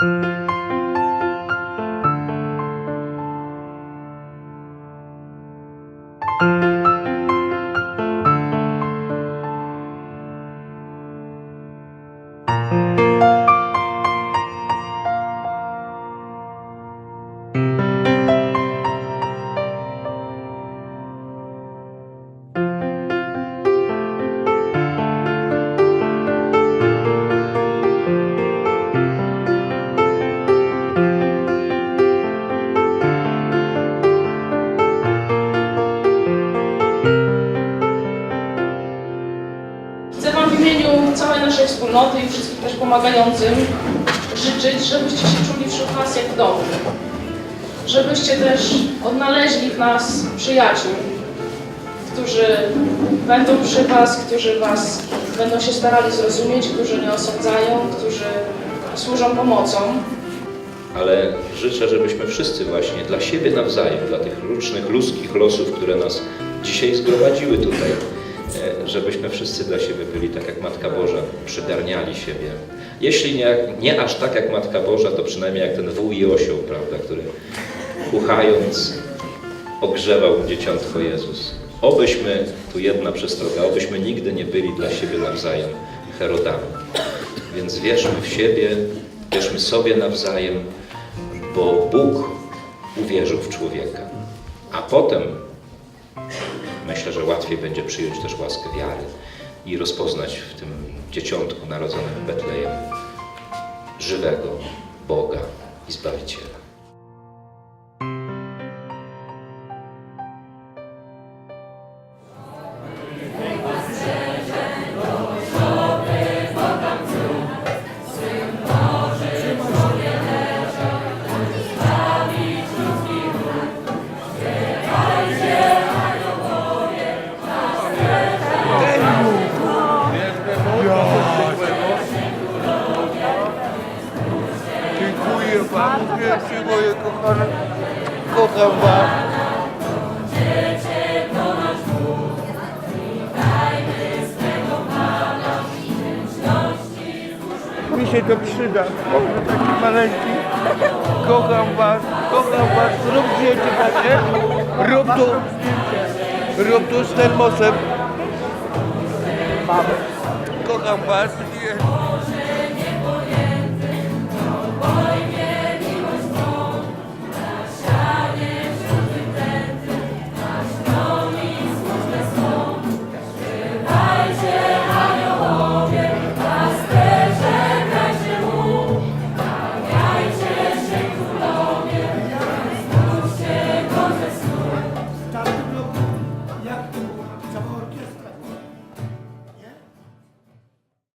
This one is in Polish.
thank you wspólnoty i wszystkich też pomagającym życzyć, żebyście się czuli wśród nas jak w domu. Żebyście też odnaleźli w nas przyjaciół, którzy będą przy Was, którzy Was będą się starali zrozumieć, którzy nie osądzają, którzy służą pomocą. ale życzę, żebyśmy wszyscy właśnie dla siebie nawzajem, dla tych różnych ludzkich losów, które nas dzisiaj zgromadziły tutaj, żebyśmy wszyscy dla siebie byli tak jak Matka Boża, przygarniali siebie. Jeśli nie, nie aż tak jak Matka Boża, to przynajmniej jak ten wół i osioł, prawda, który uchając ogrzewał dzieciątko Jezus. Obyśmy, tu jedna przestroga, obyśmy nigdy nie byli dla siebie nawzajem Herodami. Więc wierzmy w siebie, wierzmy sobie nawzajem, bo Bóg uwierzył w człowieka. A potem myślę, że łatwiej będzie przyjąć też łaskę wiary i rozpoznać w tym dzieciątku narodzonym w Betlejem żywego Boga i Zbawiciela. Dziękuję. Kocham Was. Mi się to przyda. Może taki maleńki. Kocham Was. Kocham Was. Rób zdjęcie takie. Rób tu. Rób tu z termosem. Kocham Was. Nie.